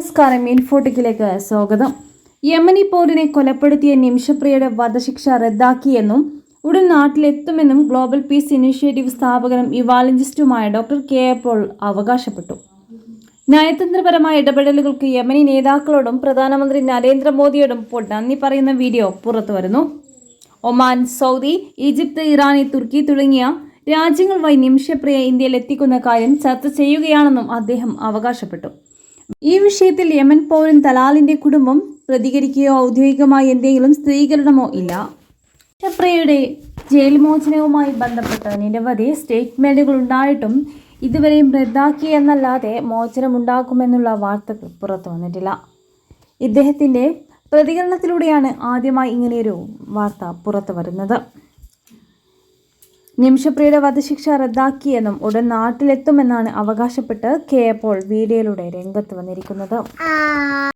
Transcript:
നമസ്കാരം ഇൻഫോട്ടിക്കിലേക്ക് സ്വാഗതം. യമനി പൗരനെ കൊലപ്പെടുത്തിയ നിമിഷപ്രിയയുടെ വധശിക്ഷ റദ്ദാക്കിയെന്നും ഉടൻ നാട്ടിലെത്തുമെന്നും ഗ്ലോബൽ പീസ് ഇനീഷ്യേറ്റീവ് സ്ഥാപകനും ഇവാലജിസ്റ്റുമായ ഡോക്ടർ കെ എ പോൾ അവകാശപ്പെട്ടു. നയതന്ത്രപരമായ ഇടപെടലുകൾക്ക് യമനി നേതാക്കളോടും പ്രധാനമന്ത്രി നരേന്ദ്രമോദിയോടും ഇപ്പോൾ നന്ദി പറയുന്ന വീഡിയോ പുറത്തുവരുന്നു ഒമാൻ സൗദി ഈജിപ്ത് ഇറാനി തുർക്കി തുടങ്ങിയ രാജ്യങ്ങൾ വഴി നിമിഷപ്രിയ ഇന്ത്യയിൽ എത്തിക്കുന്ന കാര്യം ചർച്ച ചെയ്യുകയാണെന്നും അദ്ദേഹം അവകാശപ്പെട്ടു. ഈ വിഷയത്തിൽ യമൻ പൗരൻ തലാലിന്റെ കുടുംബം പ്രതികരിക്കുകയോ ഔദ്യോഗികമായി എന്തെങ്കിലും സ്ഥിരീകരണമോ ഇല്ല. നിമിഷപ്രിയയുടെ ജയിൽ മോചനവുമായി ബന്ധപ്പെട്ട് നിരവധി സ്റ്റേറ്റ്മെന്റുകൾ ഉണ്ടായിട്ടും ഇതുവരെയും റദ്ദാക്കി എന്നല്ലാതെ മോചനമുണ്ടാക്കുമെന്നുള്ള വാർത്തകൾ പുറത്തു വന്നിട്ടില്ല. ഇദ്ദേഹത്തിന്റെ പ്രതികരണത്തിലൂടെയാണ് ആദ്യമായി ഇങ്ങനെയൊരു വാർത്ത പുറത്തു വരുന്നത്. നിമിഷപ്രിയയുടെ വധശിക്ഷ റദ്ദാക്കിയെന്നും ഉടൻ നാട്ടിലെത്തുമെന്നാണ് അവകാശപ്പെട്ട് കെ പോൾ വീഡിയോയിലൂടെ രംഗത്ത് വന്നിരിക്കുന്നത്.